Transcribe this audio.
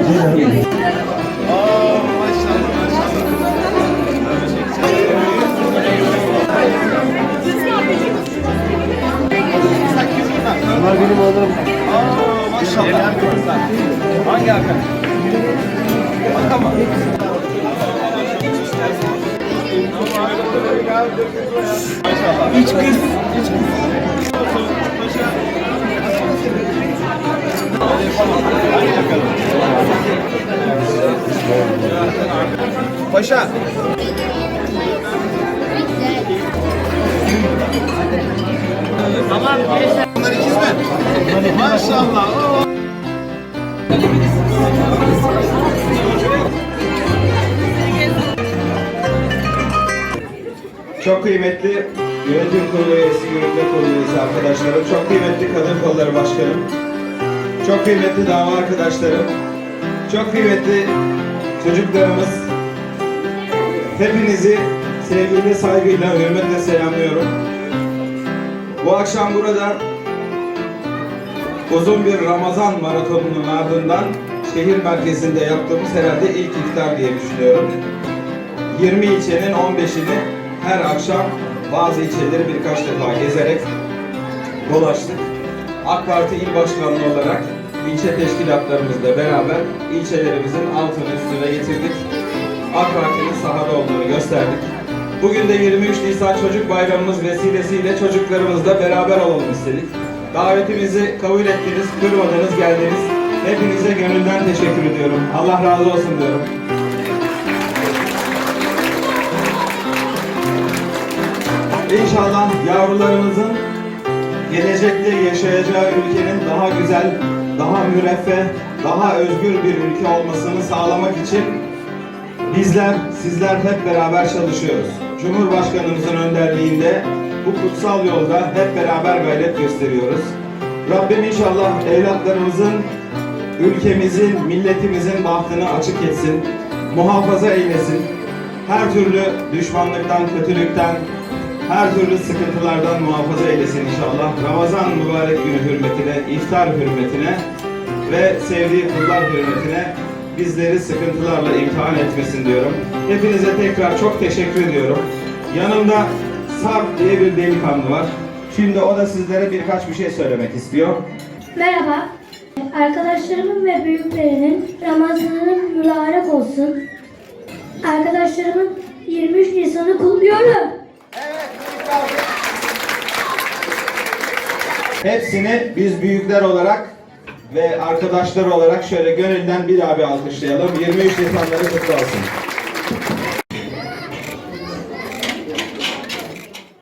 inşallah. Bunlar benim oğlum. Aa, maşallah. Hangi Hakan? Hakan mı? İç kız. İç kız. Paşa. Bunlar ikiz mi? Maşallah. Çok kıymetli yönetim kurulu üyesi, yürütme kurulu üyesi arkadaşlarım, çok kıymetli kadın kolları başkanım, çok kıymetli dava arkadaşlarım, çok kıymetli çocuklarımız, hepinizi sevgiyle, saygıyla, hürmetle selamlıyorum. Bu akşam burada uzun bir Ramazan maratonunun ardından şehir merkezinde yaptığımız herhalde ilk iftar diye düşünüyorum. 20 ilçenin 15'ini her akşam bazı ilçeleri birkaç defa gezerek dolaştık. AK Parti il başkanlığı olarak ilçe teşkilatlarımızla beraber ilçelerimizin altını üstüne getirdik. AK Parti'nin sahada olduğunu gösterdik. Bugün de 23 Nisan Çocuk Bayramımız vesilesiyle çocuklarımızla beraber olalım istedik. Davetimizi kabul ettiniz, kırmadınız, geldiniz. Hepinize gönülden teşekkür ediyorum. Allah razı olsun diyorum. İnşallah yavrularımızın gelecekte yaşayacağı ülkenin daha güzel, daha müreffeh, daha özgür bir ülke olmasını sağlamak için bizler, sizler hep beraber çalışıyoruz. Cumhurbaşkanımızın önderliğinde bu kutsal yolda hep beraber gayret gösteriyoruz. Rabbim inşallah evlatlarımızın, ülkemizin, milletimizin bahtını açık etsin, muhafaza eylesin. Her türlü düşmanlıktan, kötülükten, her türlü sıkıntılardan muhafaza eylesin inşallah. Ramazan mübarek günü hürmetine, iftar hürmetine ve sevdiği kullar hürmetine bizleri sıkıntılarla imtihan etmesin diyorum. Hepinize tekrar çok teşekkür ediyorum. Yanımda Sarp diye bir delikanlı var. Şimdi o da sizlere birkaç bir şey söylemek istiyor. Merhaba. Arkadaşlarımın ve büyüklerinin Ramazan'ın mübarek olsun. Arkadaşlarımın 23 Nisan'ı kutluyorum. Hepsini biz büyükler olarak ve arkadaşlar olarak şöyle gönülden bir bir alkışlayalım. 23 Nisanları kutlu olsun.